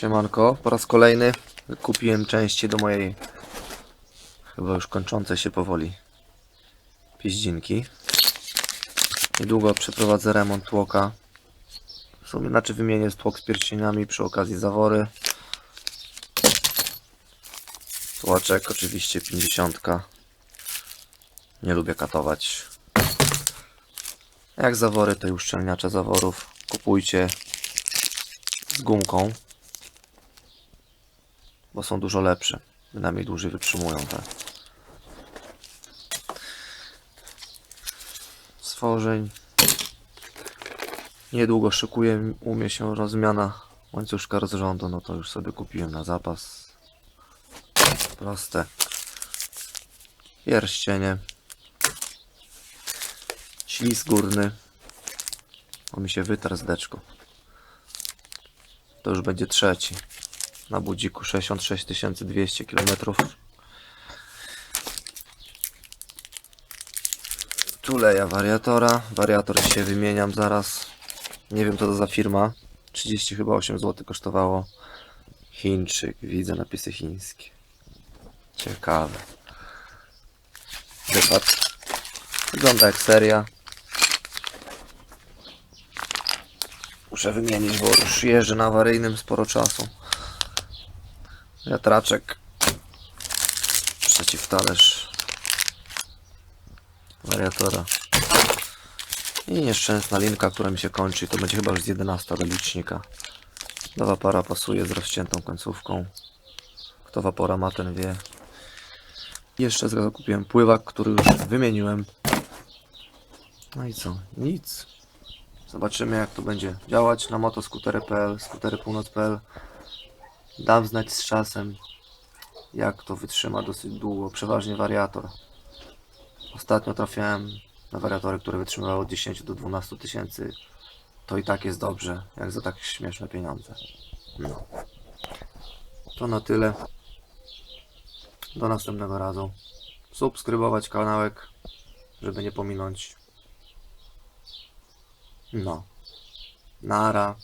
Siemanko, po raz kolejny kupiłem części do mojej chyba już kończącej się powoli piździnki. Niedługo przeprowadzę remont tłoka. W sumie znaczy wymienię tłok z pierścieniami przy okazji zawory. Tłoczek oczywiście 50. Nie lubię katować. Jak zawory to i uszczelniacze zaworów. Kupujcie z gumką bo są dużo lepsze. Bynajmniej dłużej wytrzymują te. Stworzeń. Niedługo szykuje u mnie się rozmiana łańcuszka rozrządu, no to już sobie kupiłem na zapas. Proste. Pierścienie. Ślis górny. On mi się wytarł z. To już będzie trzeci na budziku 66 200 km. Tuleja wariatora. Wariator się wymieniam zaraz. Nie wiem co to za firma. 30 chyba 8 zł kosztowało. Chińczyk. Widzę napisy chińskie. Ciekawe. Wypad. Wygląda jak seria. Muszę wymienić, bo już jeżdżę na awaryjnym sporo czasu. Wiatraczek. Przeciwtalerz. Wariatora. I nieszczęsna linka, która mi się kończy. To będzie chyba już z 11 do licznika. Do wapora pasuje z rozciętą końcówką. Kto wapora ma, ten wie. Jeszcze zakupiłem pływak, który już wymieniłem. No i co? Nic. Zobaczymy jak to będzie działać na motoskutery.pl, skuterypółnoc.pl. Dam znać z czasem, jak to wytrzyma dosyć długo. Przeważnie wariator. Ostatnio trafiałem na wariatory, które wytrzymywały od 10 do 12 tysięcy. To i tak jest dobrze, jak za tak śmieszne pieniądze. No. To na tyle. Do następnego razu. Subskrybować kanałek, żeby nie pominąć. No. Nara.